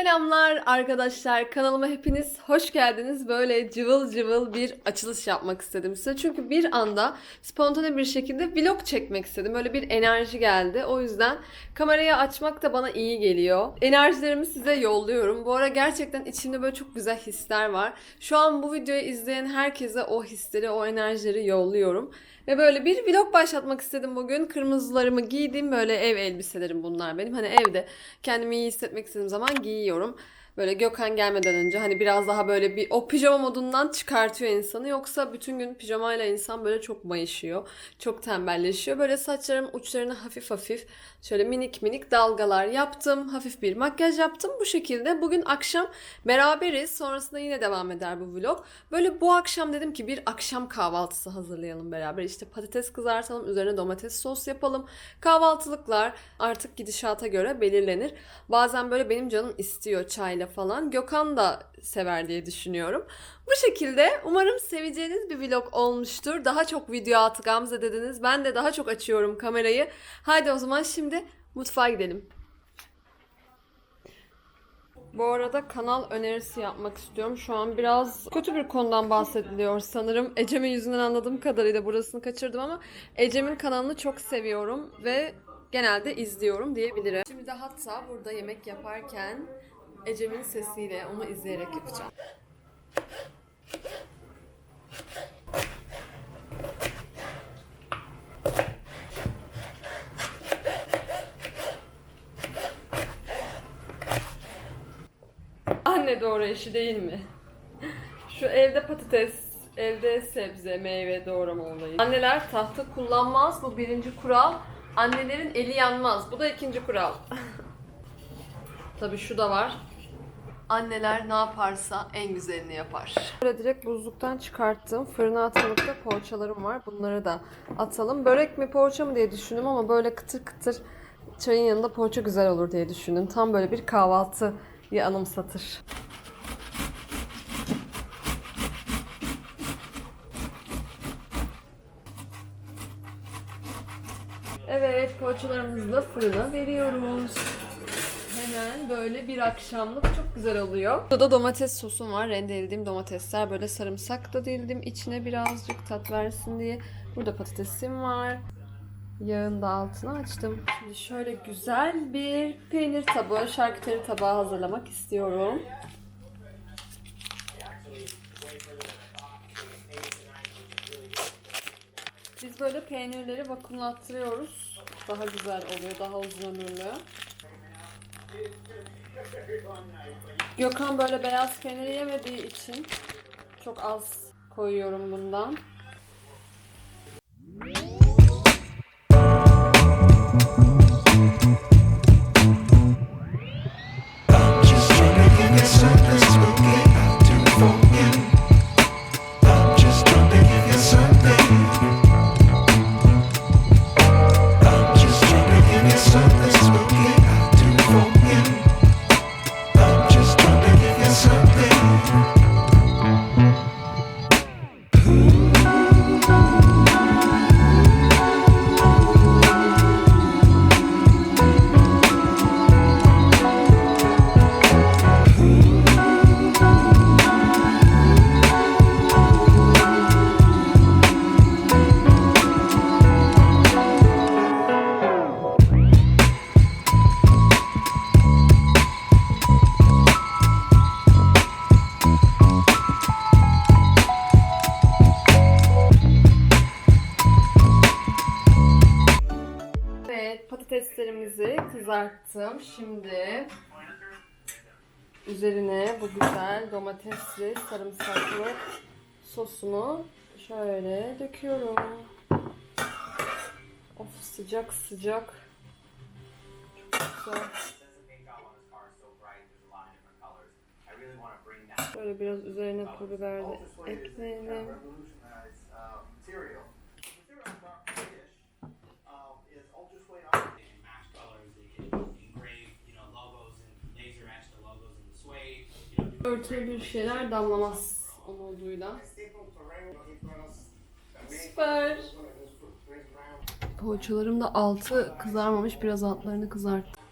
Selamlar arkadaşlar. Kanalıma hepiniz hoş geldiniz. Böyle cıvıl cıvıl bir açılış yapmak istedim size. Çünkü bir anda spontane bir şekilde vlog çekmek istedim. Böyle bir enerji geldi. O yüzden kamerayı açmak da bana iyi geliyor. Enerjilerimi size yolluyorum. Bu ara gerçekten içimde böyle çok güzel hisler var. Şu an bu videoyu izleyen herkese o hisleri, o enerjileri yolluyorum. Ve böyle bir vlog başlatmak istedim bugün. Kırmızılarımı giydim. Böyle ev elbiselerim bunlar benim. Hani evde kendimi iyi hissetmek istediğim zaman giyiyorum. Böyle Gökhan gelmeden önce hani biraz daha böyle bir o pijama modundan çıkartıyor insanı. Yoksa bütün gün pijamayla insan böyle çok mayışıyor. Çok tembelleşiyor. Böyle saçlarım uçlarını hafif hafif şöyle minik minik dalgalar yaptım. Hafif bir makyaj yaptım. Bu şekilde bugün akşam beraberiz. Sonrasında yine devam eder bu vlog. Böyle bu akşam dedim ki bir akşam kahvaltısı hazırlayalım beraber. İşte patates kızartalım, üzerine domates sos yapalım. Kahvaltılıklar artık gidişata göre belirlenir. Bazen böyle benim canım istiyor çayla falan. Gökhan da sever diye düşünüyorum. Bu şekilde umarım seveceğiniz bir vlog olmuştur. Daha çok video at Gamze dediniz. Ben de daha çok açıyorum kamerayı. Haydi o zaman şimdi mutfağa gidelim. Bu arada kanal önerisi yapmak istiyorum. Şu an biraz kötü bir konudan bahsediliyor sanırım. Ecem'in yüzünden anladığım kadarıyla burasını kaçırdım ama Ecem'in kanalını çok seviyorum ve genelde izliyorum diyebilirim. Şimdi hatta burada yemek yaparken Ecem'in sesiyle onu izleyerek yapacağım. Anne doğru işi değil mi? Şu evde patates, evde sebze, meyve doğrama olayı. Anneler tahta kullanmaz. Bu birinci kural. Annelerin eli yanmaz. Bu da ikinci kural. Tabii şu da var. Anneler ne yaparsa en güzelini yapar. Böyle direkt buzluktan çıkarttım. Fırına atmalıkta poğaçalarım var. Bunları da atalım. Börek mi poğaça mı diye düşündüm ama böyle kıtır kıtır çayın yanında poğaça güzel olur diye düşündüm. Tam böyle bir kahvaltıyı anımsatır. Evet, poğaçalarımızı da fırına veriyoruz. Hemen böyle bir akşamlık çok güzel oluyor. Burada da domates sosum var. Rendelediğim domatesler böyle sarımsak da dildim içine birazcık tat versin diye. Burada patatesim var. Yağın da altını açtım. Şimdi şöyle güzel bir peynir tabağı, şarküteri tabağı hazırlamak istiyorum. Biz böyle peynirleri vakumlattırıyoruz. Daha güzel oluyor, daha uzun ömürlü. Gökhan böyle beyaz peyniri yemediği için çok az koyuyorum bundan. Kızarttım. Şimdi üzerine bu güzel domatesli, sarımsaklı sosunu şöyle döküyorum. Of sıcak sıcak. Çok. Şöyle biraz üzerine pul biber de ekleyelim. Örtüye bir şeyler damlamaz o olduğuyla. Süper. Poğaçalarım da altı kızarmamış. Biraz altlarını kızarttım.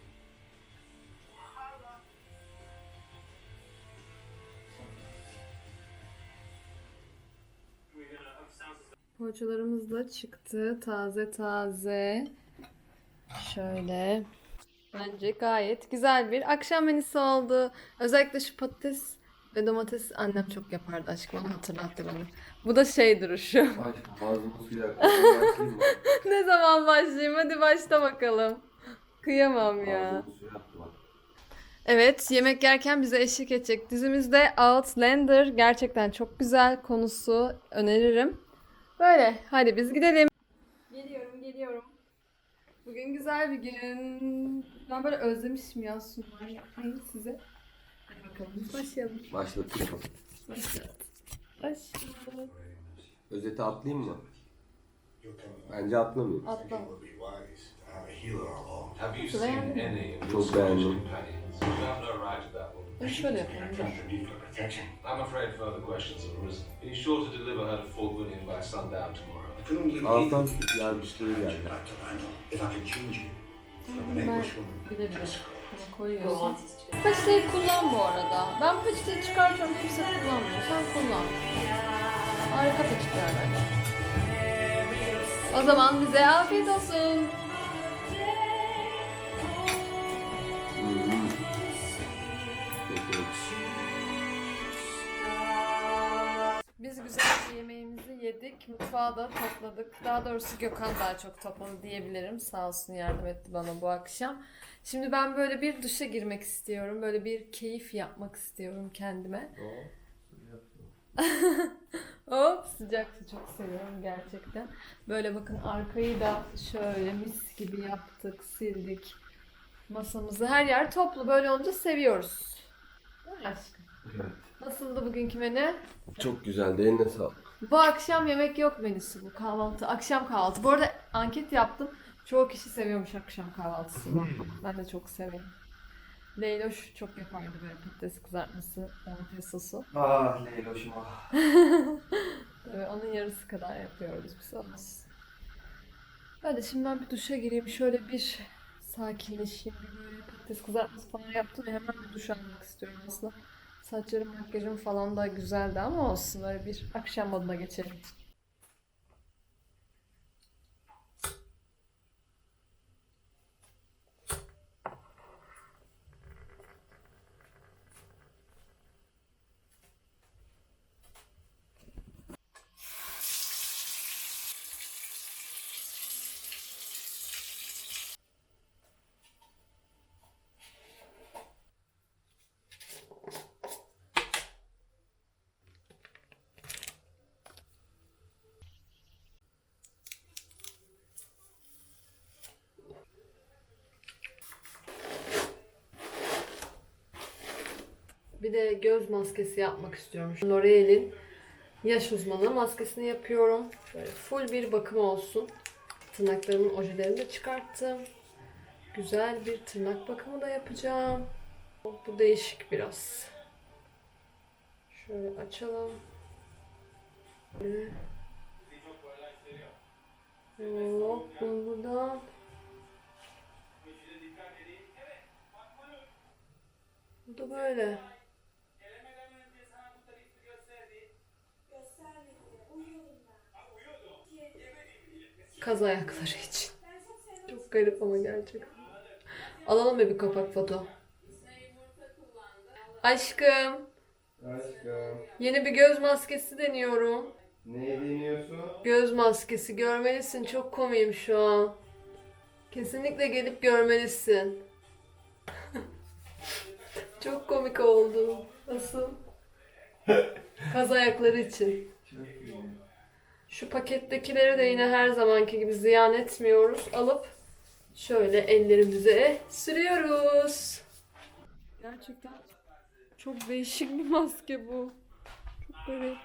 Poğaçalarımız da çıktı. Taze taze. Şöyle Bence gayet güzel bir akşam menüsü oldu. Özellikle şu patates ve domates annem çok yapardı aşkım. Onu hatırlattı bana. Bu da şey duruşu. Aşkım ağzımı suya ne zaman başlayayım? Hadi başla bakalım. Kıyamam ya. Evet, yemek yerken bize eşlik edecek dizimizde Outlander. Gerçekten çok güzel konusu. Öneririm. Böyle, hadi biz gidelim. Geliyorum, geliyorum. Bugün güzel bir gün. Ben böyle özlemişim ya sunumlar yapmayı size. Hadi bakalım, başlayalım. Başlatıyorum. Başlayalım. Başlayalım. Özeti atlayayım mı? Bence atlamayayım. Atla. Çok beğendim. Ben şöyle yapalım. dur. I'm afraid further questions have arisen. Be sure to deliver her to Fort William by sundown tomorrow. Altan yardımcıları geldi. Ben bile bile. Bunu koyuyorsun. Peçeteyi kullan bu arada. Ben peçeteyi çıkartıyorum kimse kullanmıyor. Sen kullan. Harika peçeteler bence. O zaman bize afiyet olsun. Mutfağı da topladık. Daha doğrusu Gökhan daha çok topladı diyebilirim. Sağ olsun yardım etti bana bu akşam. Şimdi ben böyle bir duşa girmek istiyorum. Böyle bir keyif yapmak istiyorum kendime. Hop sıcak su çok seviyorum gerçekten. Böyle bakın arkayı da şöyle mis gibi yaptık, sildik. Masamızı her yer toplu böyle olunca seviyoruz. Değil mi aşkım? Evet. Nasıldı bugünkü menü? Çok güzeldi. Eline sağlık. Bu akşam yemek yok menüsü bu kahvaltı. Akşam kahvaltı. Bu arada anket yaptım. Çoğu kişi seviyormuş akşam kahvaltısını. ben de çok severim. Leyloş çok yapardı böyle patates kızartması, domates sosu. Ah Leyloş'um ah. Tabii onun yarısı kadar yapıyoruz biz olmaz. Hadi şimdi ben bir duşa gireyim. Şöyle bir sakinleşeyim. Bir böyle patates kızartması falan yaptım ve hemen bir duş almak istiyorum aslında. Saçlarım, makyajım falan da güzeldi ama olsun. Böyle bir akşam moduna geçelim. Bir de göz maskesi yapmak istiyorum. L'Oreal'in yaş uzmanı maskesini yapıyorum. Böyle full bir bakım olsun. Tırnaklarımın ojelerini de çıkarttım. Güzel bir tırnak bakımı da yapacağım. Bu değişik biraz. Şöyle açalım. Böyle. Hop bunu buradan. Bu da böyle. Kaz ayakları için. Çok garip ama gerçekten. Alalım bir kapak foto. Aşkım, Aşkım. yeni bir göz maskesi deniyorum. Ne deniyorsun? Göz maskesi görmelisin. Çok komiyim şu an. Kesinlikle gelip görmelisin. Çok komik oldu. Nasıl? Kaz ayakları için. Çok iyi. Şu pakettekileri de yine her zamanki gibi ziyan etmiyoruz. Alıp şöyle ellerimize sürüyoruz. Gerçekten çok değişik bir maske bu. Çok garip.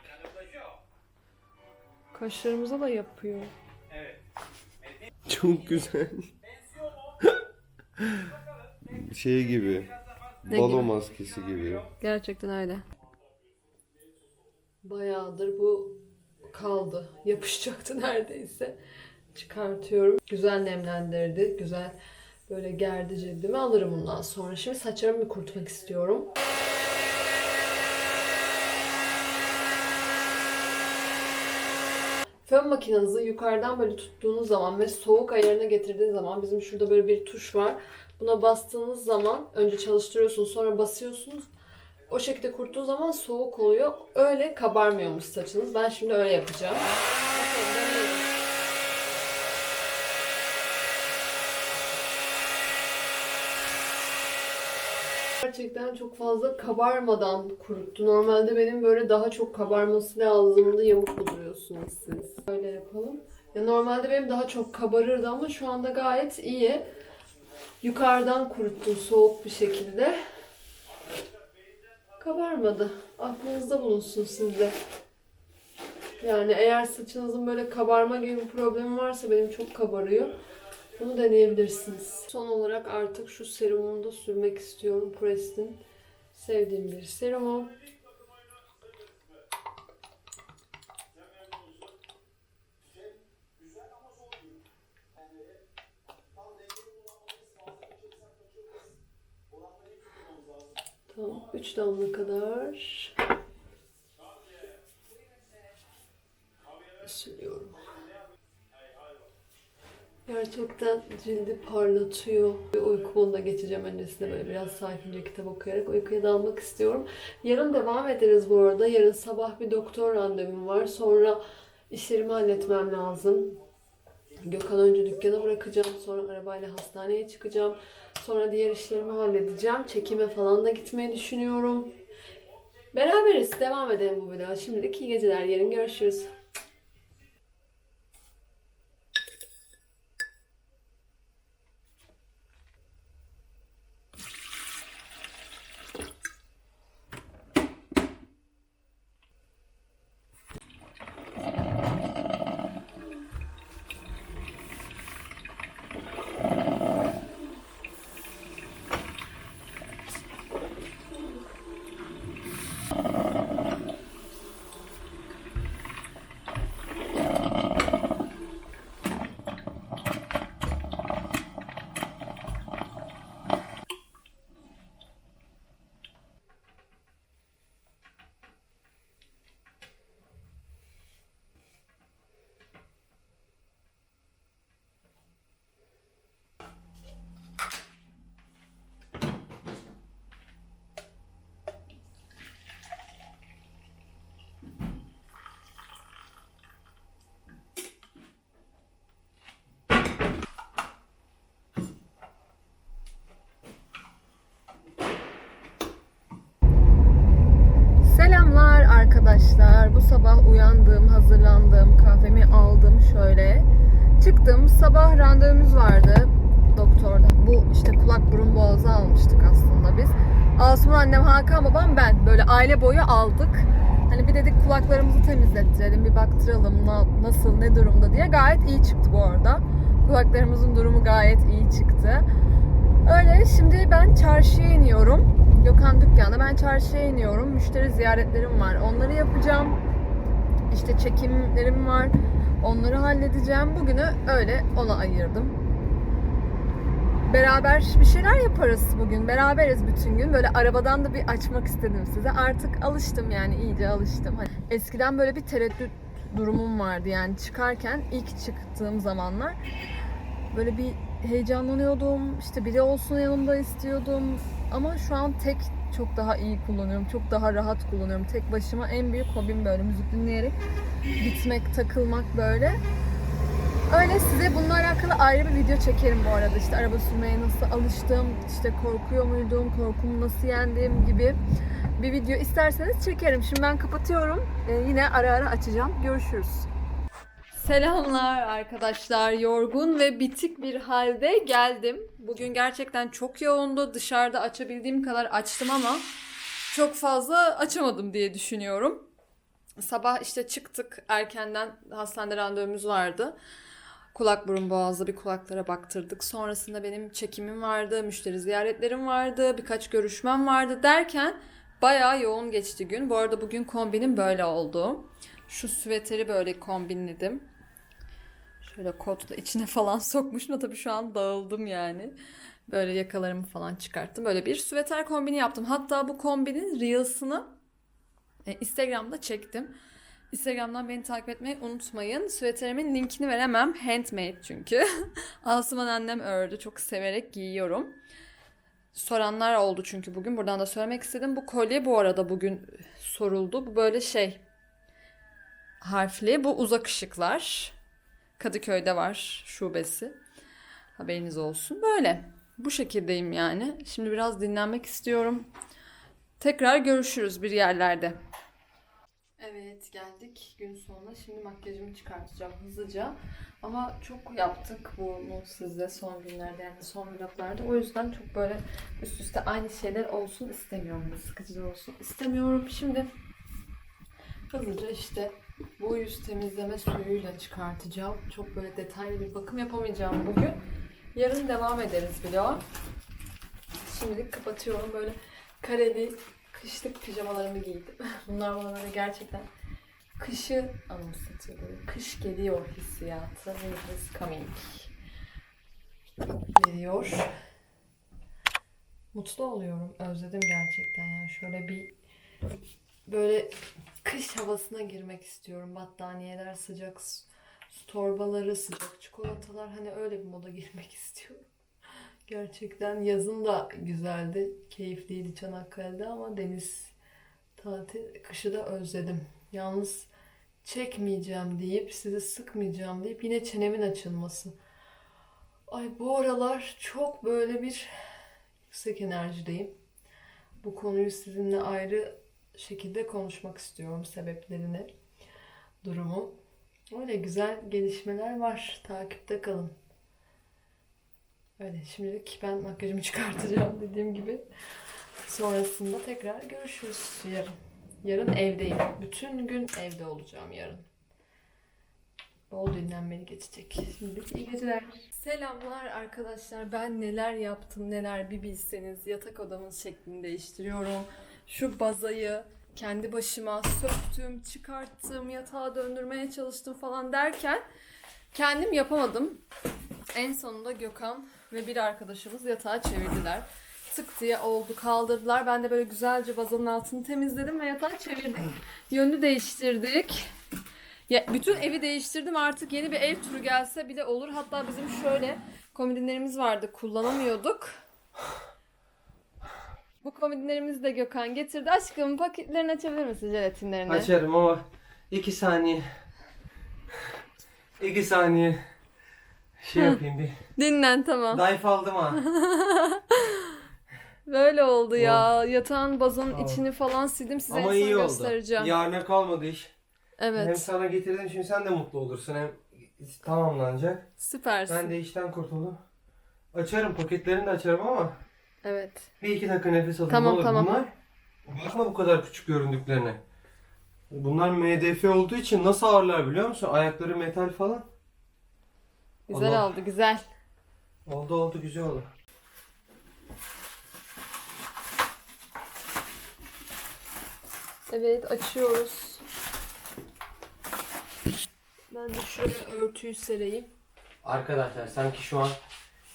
Kaşlarımıza da yapıyor. Çok güzel. şey gibi. Ne Balo gibi? maskesi gibi. Gerçekten öyle. Bayağıdır bu kaldı. Yapışacaktı neredeyse. Çıkartıyorum. Güzel nemlendirdi. Güzel böyle gerdi cildimi. Alırım bundan sonra. Şimdi saçlarımı bir kurutmak istiyorum. Fön makinenizi yukarıdan böyle tuttuğunuz zaman ve soğuk ayarına getirdiğiniz zaman bizim şurada böyle bir tuş var. Buna bastığınız zaman önce çalıştırıyorsunuz sonra basıyorsunuz. O şekilde kuruttuğu zaman soğuk oluyor. Öyle kabarmıyormuş saçınız. Ben şimdi öyle yapacağım. Gerçekten çok fazla kabarmadan kuruttu. Normalde benim böyle daha çok kabarması lazımdı. Yamuk buluyorsunuz siz. Böyle yapalım. Ya normalde benim daha çok kabarırdı ama şu anda gayet iyi. Yukarıdan kuruttum soğuk bir şekilde. Kabarmadı. Aklınızda bulunsun sizde. Yani eğer saçınızın böyle kabarma gibi bir problemi varsa benim çok kabarıyor. Bunu deneyebilirsiniz. Son olarak artık şu serumumu da sürmek istiyorum. Preston. Sevdiğim bir serumu. Tamam. 3 damla kadar sürüyorum. Gerçekten cildi parlatıyor. Bir uyku moduna geçeceğim öncesinde böyle biraz sakince kitap okuyarak uykuya dalmak istiyorum. Yarın devam ederiz bu arada. Yarın sabah bir doktor randevum var. Sonra işlerimi halletmem lazım. Gökhan önce dükkana bırakacağım. Sonra arabayla hastaneye çıkacağım. Sonra diğer işlerimi halledeceğim. Çekime falan da gitmeyi düşünüyorum. Beraberiz. Devam edelim bu videoya. Şimdilik iyi geceler. Yarın görüşürüz. Selamlar arkadaşlar. Bu sabah uyandım, hazırlandım, kahvemi aldım şöyle. Çıktım. Sabah randevumuz vardı doktorda. Bu işte kulak burun boğazı almıştık aslında biz. Asuman annem, Hakan babam ben böyle aile boyu aldık. Hani bir dedik kulaklarımızı temizlettirelim, bir baktıralım na- nasıl, ne durumda diye. Gayet iyi çıktı bu arada. Kulaklarımızın durumu gayet iyi çıktı. Öyle şimdi ben çarşıya iniyorum. Gökhan dükkanda ben çarşıya iniyorum. Müşteri ziyaretlerim var. Onları yapacağım. İşte çekimlerim var. Onları halledeceğim. Bugünü öyle ona ayırdım. Beraber bir şeyler yaparız bugün. Beraberiz bütün gün. Böyle arabadan da bir açmak istedim size. Artık alıştım yani iyice alıştım. Hani eskiden böyle bir tereddüt durumum vardı yani çıkarken ilk çıktığım zamanlar böyle bir heyecanlanıyordum. İşte biri olsun yanımda istiyordum. Ama şu an tek çok daha iyi kullanıyorum. Çok daha rahat kullanıyorum. Tek başıma en büyük hobim böyle müzik dinleyerek gitmek, takılmak böyle. Öyle size bununla alakalı ayrı bir video çekerim bu arada. İşte araba sürmeye nasıl alıştım, işte korkuyor muydum, korkumu nasıl yendim gibi bir video isterseniz çekerim. Şimdi ben kapatıyorum. Ee, yine ara ara açacağım. Görüşürüz. Selamlar arkadaşlar. Yorgun ve bitik bir halde geldim. Bugün gerçekten çok yoğundu. Dışarıda açabildiğim kadar açtım ama çok fazla açamadım diye düşünüyorum. Sabah işte çıktık erkenden hastanede randevumuz vardı. Kulak burun boğazlı bir kulaklara baktırdık. Sonrasında benim çekimim vardı, müşteri ziyaretlerim vardı, birkaç görüşmem vardı derken bayağı yoğun geçti gün. Bu arada bugün kombinim böyle oldu. Şu süveteri böyle kombinledim. Şöyle kotla içine falan sokmuşum da tabii şu an dağıldım yani. Böyle yakalarımı falan çıkarttım. Böyle bir süveter kombini yaptım. Hatta bu kombinin Reels'ını e, Instagram'da çektim. Instagram'dan beni takip etmeyi unutmayın. Süveterimin linkini veremem. Handmade çünkü. Asuman annem ördü. Çok severek giyiyorum. Soranlar oldu çünkü bugün. Buradan da söylemek istedim. Bu kolye bu arada bugün soruldu. Bu böyle şey harfli. Bu uzak ışıklar. Kadıköy'de var şubesi. Haberiniz olsun. Böyle. Bu şekildeyim yani. Şimdi biraz dinlenmek istiyorum. Tekrar görüşürüz bir yerlerde. Evet geldik gün sonuna. Şimdi makyajımı çıkartacağım hızlıca. Ama çok yaptık bunu sizde son günlerde yani son vloglarda. O yüzden çok böyle üst üste aynı şeyler olsun istemiyorum. Sıkıcı olsun istemiyorum. Şimdi hızlıca işte bu yüz temizleme suyuyla çıkartacağım. Çok böyle detaylı bir bakım yapamayacağım bugün. Yarın devam ederiz vloga. Şimdilik kapatıyorum. Böyle kareli kışlık pijamalarımı giydim. Bunlar bana böyle gerçekten kışı anımsatıyor. Böyle kış geliyor hissiyatı. Winter is coming. Geliyor. Mutlu oluyorum. Özledim gerçekten ya. Şöyle bir böyle kış havasına girmek istiyorum. Battaniyeler, sıcak su torbaları, sıcak çikolatalar. Hani öyle bir moda girmek istiyorum. Gerçekten yazın da güzeldi. Keyifliydi Çanakkale'de ama deniz tatil kışı da özledim. Yalnız çekmeyeceğim deyip sizi sıkmayacağım deyip yine çenemin açılması. Ay bu aralar çok böyle bir yüksek enerjideyim. Bu konuyu sizinle ayrı şekilde konuşmak istiyorum sebeplerini, durumu. Öyle güzel gelişmeler var. Takipte kalın. Öyle şimdilik ben makyajımı çıkartacağım dediğim gibi. Sonrasında tekrar görüşürüz yarın. Yarın evdeyim. Bütün gün evde olacağım yarın. Bol dinlenmeli geçecek. Şimdilik iyi geceler. Selamlar arkadaşlar. Ben neler yaptım neler bir bilseniz. Yatak odamın şeklini değiştiriyorum. Şu bazayı kendi başıma söktüm, çıkarttım, yatağa döndürmeye çalıştım falan derken kendim yapamadım. En sonunda Gökhan ve bir arkadaşımız yatağı çevirdiler. Tık diye oldu kaldırdılar. Ben de böyle güzelce bazanın altını temizledim ve yatağı çevirdik. Yönünü değiştirdik. Ya, bütün evi değiştirdim artık yeni bir ev turu gelse bile olur. Hatta bizim şöyle komodinlerimiz vardı kullanamıyorduk. Bu komodinlerimizi de Gökhan getirdi. Aşkım paketlerini açabilir misin jelatinlerini? Açarım ama iki saniye. İki saniye. Şey yapayım bir. Dinlen tamam. Dayf aldım ha. Böyle oldu ya. Yatağın bazanın Oh. içini falan sildim. Size ama en son iyi oldu. göstereceğim. Yarına kalmadı iş. Hem Evet. sana getirdim şimdi sen de mutlu olursun. Hem tamamlanacak. Süpersin. Ben de işten kurtuldum. Açarım paketlerini de açarım ama Evet. bir iki dakika nefes alayım. Tamam, Ne olur. tamam. Bunlar bakma bu kadar küçük göründüklerine. Bunlar MDF olduğu için nasıl ağırlar biliyor musun? Ayakları metal falan. Güzel Allah. oldu güzel. Oldu oldu güzel oldu. Evet açıyoruz. Ben de şöyle örtüyü sereyim. Arkadaşlar sanki şu an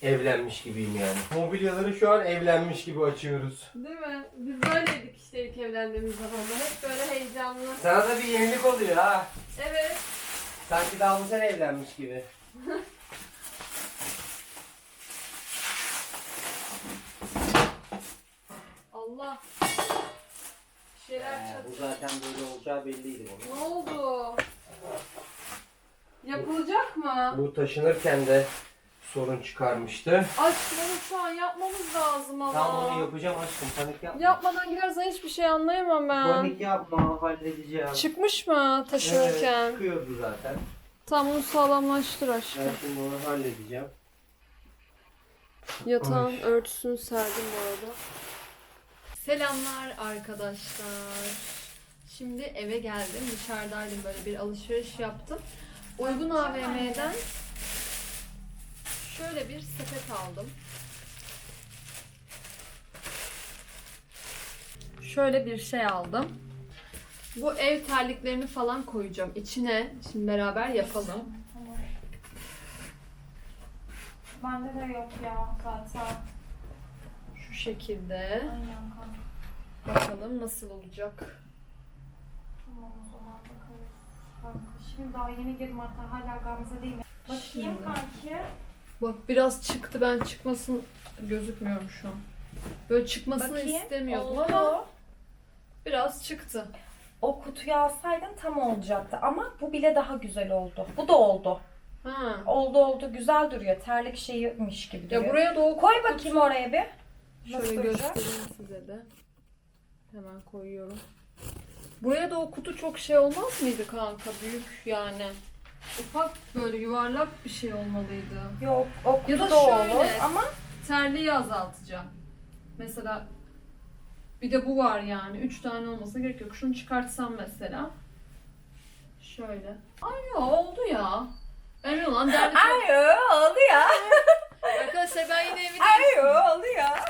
evlenmiş gibiyim yani. Mobilyaları şu an evlenmiş gibi açıyoruz. Değil mi? Biz böyleydik işte ilk evlendiğimiz zaman. Hep böyle heyecanlı. Sana da bir yenilik oluyor ha. Evet. Sanki daha bu sene evlenmiş gibi. Allah. Bir şeyler çat. bu zaten böyle olacağı belliydi bunun. Ne oldu? Yapılacak mı? Bu taşınırken de sorun çıkarmıştı. Aşkım onu şu an yapmamız lazım ama. Tam onu yapacağım aşkım panik yapma. Yapmadan gidersen hiçbir şey anlayamam ben. Panik yapma halledeceğim. Çıkmış mı taşınırken? Evet, çıkıyordu zaten. Tam onu sağlamlaştır aşkım. Ben şimdi onu halledeceğim. Yatağın Ay. örtüsünü serdim bu arada. Selamlar arkadaşlar. Şimdi eve geldim. Dışarıdaydım böyle bir alışveriş yaptım. Uygun AVM'den şöyle bir sepet aldım. Şöyle bir şey aldım. Bu ev terliklerini falan koyacağım içine. Şimdi beraber yapalım. Bende de yok ya zaten. Şu şekilde. Aynen kanka. Bakalım nasıl olacak. Tamam o zaman bakarız. Şimdi daha yeni girdim hatta hala Gamze değil mi? Bakayım kanki. Bak biraz çıktı ben çıkmasın gözükmüyorum şu an. Böyle çıkmasını Bakayım. istemiyordum Oldu. ama biraz çıktı. O kutuyu alsaydın tam olacaktı ama bu bile daha güzel oldu. Bu da oldu. Ha. Oldu oldu güzel duruyor. Terlik şeymiş gibi duruyor. Ya buraya da o Koy bakayım oraya bir. Nasıl Şöyle duracak? göstereyim size de. Hemen koyuyorum. Buraya da o kutu çok şey olmaz mıydı kanka? Büyük yani. Ufak böyle yuvarlak bir şey olmalıydı. Yok o Ya da da şöyle. olur ama Terliği azaltacağım. Mesela bir de bu var yani. Üç tane olmasa gerek yok. Şunu çıkartsam mesela. Şöyle. Ay ya oldu ya. Önemli olan derdi çok. Ayo oldu ya. Arkadaşlar ben yine evde Ayo oldu ya.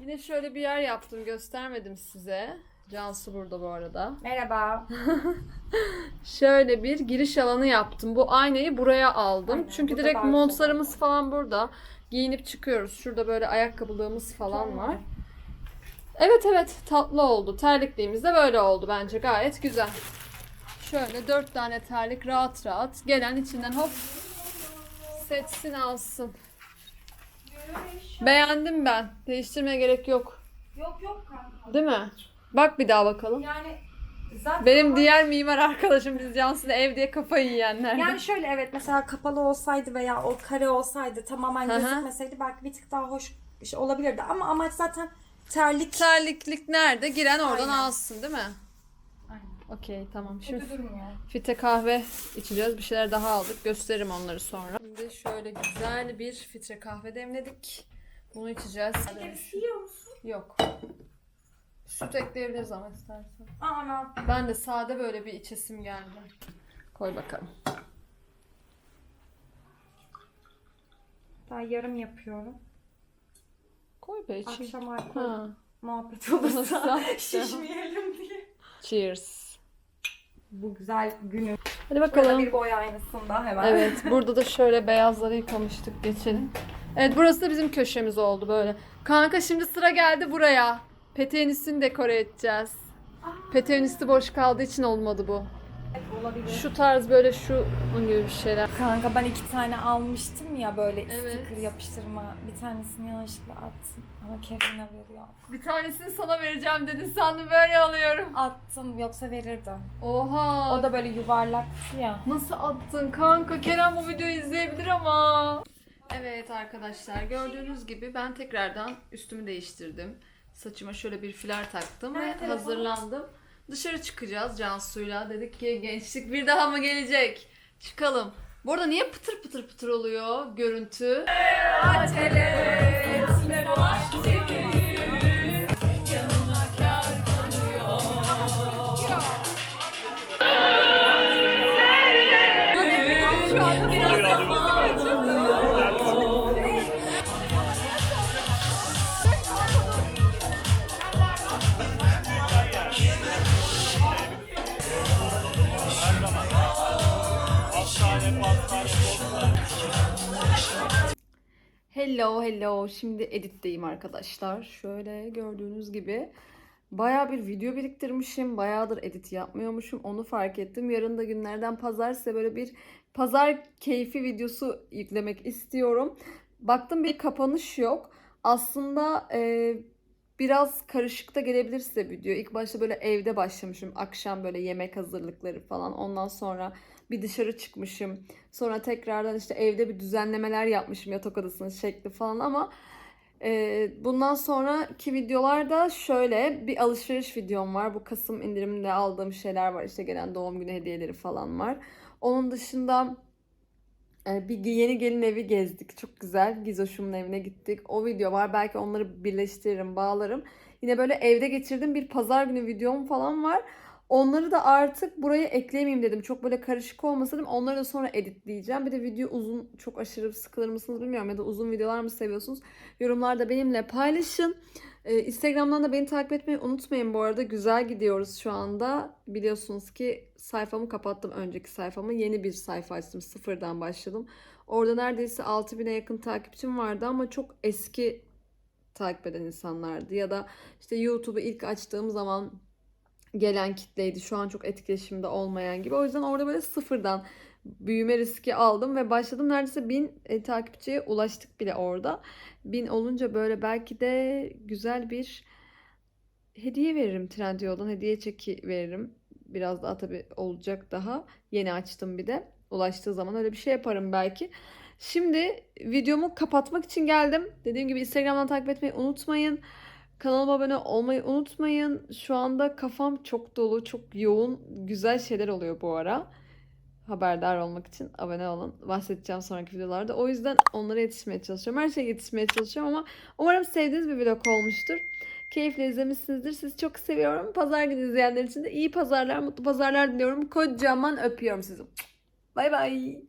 Yine şöyle bir yer yaptım. Göstermedim size. Cansu burada bu arada. Merhaba. Şöyle bir giriş alanı yaptım. Bu aynayı buraya aldım. Aynen, Çünkü direkt montlarımız falan burada. Giyinip çıkıyoruz. Şurada böyle ayakkabılığımız falan Tamam. var. Evet evet tatlı oldu. Terlikliğimiz de böyle oldu bence. Gayet güzel. Şöyle dört tane terlik rahat rahat. Gelen içinden hop seçsin alsın. Beğendim ben. Değiştirmeye gerek yok. Yok yok kanka. Değil mi? Bak bir daha bakalım. Yani zaten Benim diğer mimar arkadaşım biz Cansu'yla ev diye kafayı yiyenler. yani şöyle evet mesela kapalı olsaydı veya o kare olsaydı tamamen Hı hı. gözükmeseydi belki bir tık daha hoş bir şey olabilirdi ama amaç zaten terlik Terliklik nerede? Giren oradan Aynen. alsın değil mi? Aynen. Okey tamam. Şimdi kötü durmuyor. fite kahve içeceğiz. Bir şeyler daha aldık. Gösteririm onları sonra. Şimdi şöyle güzel bir filtre kahve demledik. Bunu içeceğiz. Yiyor musun? Yok. Süt ekleyebiliriz ama istersen. Aa ne yapayım? Ben de sade böyle bir içesim geldi. Koy bakalım. Daha yarım yapıyorum. Koy be içeyim. Akşam alkol Ha. muhabbet olursa şişmeyelim diye. Cheers. Bu güzel günü. Hadi Burada bakalım. bir boy aynasında hemen. Evet, burada da şöyle beyazları yıkamıştık geçelim. Evet, burası da bizim köşemiz oldu böyle. Kanka şimdi sıra geldi buraya. Peteğin üstünü dekore edeceğiz. Peteğin üstü boş kaldığı için olmadı bu. Olabilir. Şu tarz böyle şu gibi bir şeyler. Kanka ben iki tane almıştım ya böyle Evet. sticker yapıştırma. Bir tanesini yanlışlıkla attım. Ama Kevin'e veriyor. Bir tanesini sana vereceğim dedin sandım böyle alıyorum. Attım yoksa verirdi. Oha. O da böyle yuvarlaktı ya. Nasıl attın kanka? Kerem bu videoyu izleyebilir ama. Evet arkadaşlar gördüğünüz gibi ben tekrardan üstümü değiştirdim. Saçıma şöyle bir filar taktım ve telefon? hazırlandım. Dışarı çıkacağız Cansu'yla. Dedik ki gençlik bir daha mı gelecek? Çıkalım. Bu arada niye pıtır pıtır pıtır oluyor görüntü? Hello hello. Şimdi editteyim arkadaşlar. Şöyle gördüğünüz gibi bayağı bir video biriktirmişim. Bayağıdır edit yapmıyormuşum. Onu fark ettim. Yarın da günlerden pazar size böyle bir pazar keyfi videosu yüklemek istiyorum. Baktım bir kapanış yok. Aslında e, biraz karışık da gelebilir size video. İlk başta böyle evde başlamışım. Akşam böyle yemek hazırlıkları falan. Ondan sonra bir dışarı çıkmışım. Sonra tekrardan işte evde bir düzenlemeler yapmışım yatak odasının şekli falan ama e, bundan sonraki videolarda şöyle bir alışveriş videom var. Bu Kasım indiriminde aldığım şeyler var. İşte gelen doğum günü hediyeleri falan var. Onun dışında e, bir yeni gelin evi gezdik. Çok güzel. Gizoş'umun evine gittik. O video var. Belki onları birleştiririm, bağlarım. Yine böyle evde geçirdiğim bir pazar günü videom falan var. Onları da artık buraya ekleyemeyeyim dedim. Çok böyle karışık olmasın dedim. Onları da sonra editleyeceğim. Bir de video uzun, çok aşırı sıkılır mısınız bilmiyorum. Ya da uzun videolar mı seviyorsunuz? Yorumlarda benimle paylaşın. Ee, Instagram'dan da beni takip etmeyi unutmayın bu arada. Güzel gidiyoruz şu anda. Biliyorsunuz ki sayfamı kapattım önceki sayfamı. Yeni bir sayfa açtım. Sıfırdan başladım. Orada neredeyse 6000'e yakın takipçim vardı ama çok eski takip eden insanlardı. Ya da işte YouTube'u ilk açtığım zaman gelen kitleydi. Şu an çok etkileşimde olmayan gibi. O yüzden orada böyle sıfırdan büyüme riski aldım ve başladım. Neredeyse bin e, takipçiye ulaştık bile orada. Bin olunca böyle belki de güzel bir hediye veririm Trendyol'dan. Hediye çeki veririm. Biraz daha tabii olacak daha. Yeni açtım bir de. Ulaştığı zaman öyle bir şey yaparım belki. Şimdi videomu kapatmak için geldim. Dediğim gibi Instagram'dan takip etmeyi unutmayın. Kanalıma abone olmayı unutmayın. Şu anda kafam çok dolu, çok yoğun, güzel şeyler oluyor bu ara. Haberdar olmak için abone olun. Bahsedeceğim sonraki videolarda. O yüzden onlara yetişmeye çalışıyorum. Her şeye yetişmeye çalışıyorum ama umarım sevdiğiniz bir vlog olmuştur. Keyifle izlemişsinizdir. Sizi çok seviyorum. Pazar günü izleyenler için de iyi pazarlar, mutlu pazarlar diliyorum. Kocaman öpüyorum sizi. Bay bay.